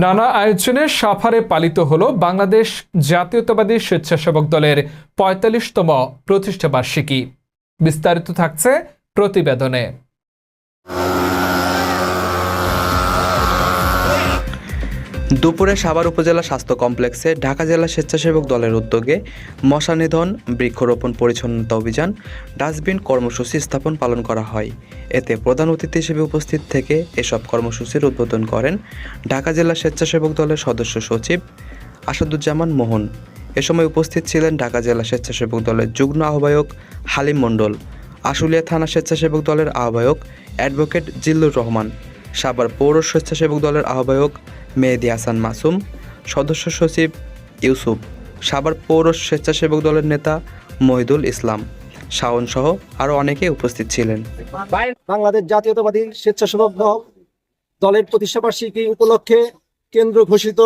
নানা আয়োজনে সাফারে পালিত হল বাংলাদেশ জাতীয়তাবাদী স্বেচ্ছাসেবক দলের পঁয়তাল্লিশতম প্রতিষ্ঠাবার্ষিকী। বিস্তারিত থাকছে প্রতিবেদনে। দুপুরে সাভার উপজেলা স্বাস্থ্য কমপ্লেক্সে ঢাকা জেলা স্বেচ্ছাসেবক দলের উদ্যোগে মশা নিধন বৃক্ষরোপণ পরিচ্ছন্নতা অভিযান, ডাস্টবিন কর্মসূচি স্থাপন পালন করা হয়। এতে প্রধান অতিথি হিসেবে উপস্থিত থেকে এসব কর্মসূচির উদ্বোধন করেন ঢাকা জেলা স্বেচ্ছাসেবক দলের সদস্য সচিব আসাদুজ্জামান মোহন। এ সময় উপস্থিত ছিলেন ঢাকা জেলা স্বেচ্ছাসেবক দলের যুগ্ম আহ্বায়ক হালিম মণ্ডল, আশুলিয়া থানা স্বেচ্ছাসেবক দলের আহ্বায়ক অ্যাডভোকেট জিল্লুর রহমান সাভার পৌর স্বেচ্ছাসেবক দলের আহ্বায়ক মেহেদি হাসান মাসুম, সদস্য সচিব ইউসুফ, সাভার পৌর স্বেচ্ছাসেবক দলের নেতা মহিদুল ইসলাম, শাওন সহ আরও অনেকে উপস্থিত ছিলেন। বাংলাদেশ জাতীয়তাবাদী স্বেচ্ছাসেবক দল দলের প্রতিষ্ঠাবার্ষিকী উপলক্ষে কেন্দ্র ঘোষিত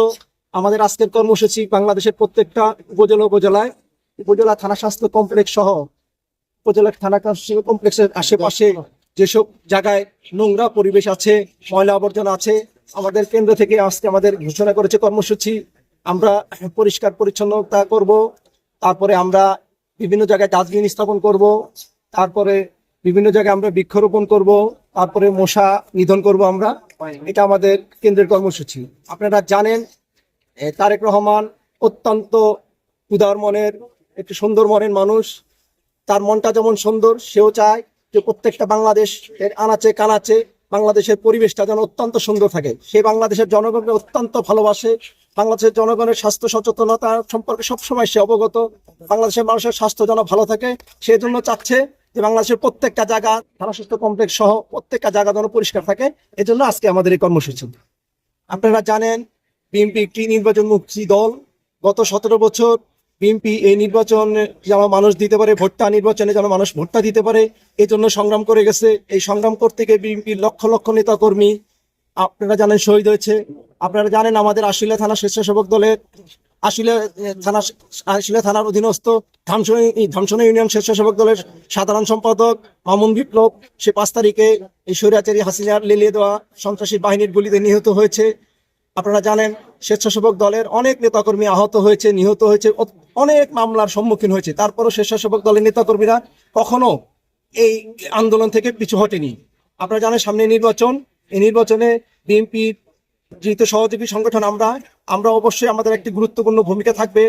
আমাদের আজকের কর্মসূচি বাংলাদেশের প্রত্যেকটা উপজেলা উপজেলায় উপজেলা থানা স্বাস্থ্য কমপ্লেক্স সহ উপজেলা থানা কমপ্লেক্সের আশেপাশে যেসব জায়গায় নোংরা পরিবেশ আছে, ময়লা আবর্জনা আছে, আমাদের কেন্দ্র থেকে আজকে আমাদের ঘোষণা করেছে কর্মসূচি। আমরা পরিষ্কার পরিচ্ছন্নতা করব, তারপরে আমরা বিভিন্ন জায়গায় ডাস্টবিন স্থাপন করব, তারপরে বিভিন্ন জায়গায় আমরা বৃক্ষরোপণ করব, তারপরে মশা নিধন করব আমরা। এটা আমাদের কেন্দ্রের কর্মসূচি। আপনারা জানেন তারেক রহমান অত্যন্ত উদার মনের, একটি সুন্দর মনের মানুষ। তার মনটা যেমন সুন্দর, সেও চায় যে প্রত্যেকটা বাংলাদেশ এর আনাচে কানাচে বাংলাদেশের পরিবেশটা যেন অত্যন্ত সুন্দর থাকে। সেই বাংলাদেশের জনগণকে অত্যন্ত ভালোবাসে। বাংলাদেশের জনগণের স্বাস্থ্য সচেতনতা সম্পর্কে সবসময় সে অবগত। বাংলাদেশের মানুষের স্বাস্থ্য যেন ভালো থাকে, সেজন্য চাচ্ছে যে বাংলাদেশের প্রত্যেকটা জায়গা স্বাস্থ্য কমপ্লেক্স সহ প্রত্যেকটা জায়গা যেন পরিষ্কার থাকে। এজন্য আজকে আমাদের এই কর্মসূচি। আপনারা জানেন, বিএনপি একটি নির্বাচন মুক্তি দল। গত সতেরো বছর বিএনপি এই নির্বাচন যেন মানুষ দিতে পারে, ভোটটা নির্বাচনে যেন মানুষ ভোটটা দিতে পারে এই জন্য সংগ্রাম করে গেছে। এই সংগ্রাম করতে গিয়ে বিএনপির লক্ষ লক্ষ নেতা কর্মী আপনারা জানেন শহীদ হয়েছে। আপনারা জানেন আমাদের আশুলিয়া থানা স্বেচ্ছাসেবক দলের আশুলিয়া থানা আশুলিয়া থানার অধীনস্থ ধামসনি ইউনিয়ন স্বেচ্ছাসেবক দলের সাধারণ সম্পাদক মামুন বিপ্লব, সে পাঁচ তারিখে এই স্বৈরাচারী হাসিনার লেলিয়ে দেওয়া সন্ত্রাসী বাহিনীর গুলিতে নিহত হয়েছে। আপনারা জানেন, স্বেচ্ছাসেবক দলের অনেক নেতাকর্মী আহত হয়েছে, নিহত হয়েছে অনেক মামলার সম্মুখীন হয়েছে। তারপরও স্বেচ্ছাসেবক দলের নেতাকর্মীরা কখনো এই আন্দোলন থেকে পিছু হটেনি। আপনারা জানেন, সামনে নির্বাচন, এই নির্বাচনে বিএনপির যেহেতু সহযোগী সংগঠন আমরা। আমরা অবশ্যই আমাদের একটি গুরুত্বপূর্ণ ভূমিকা থাকবে।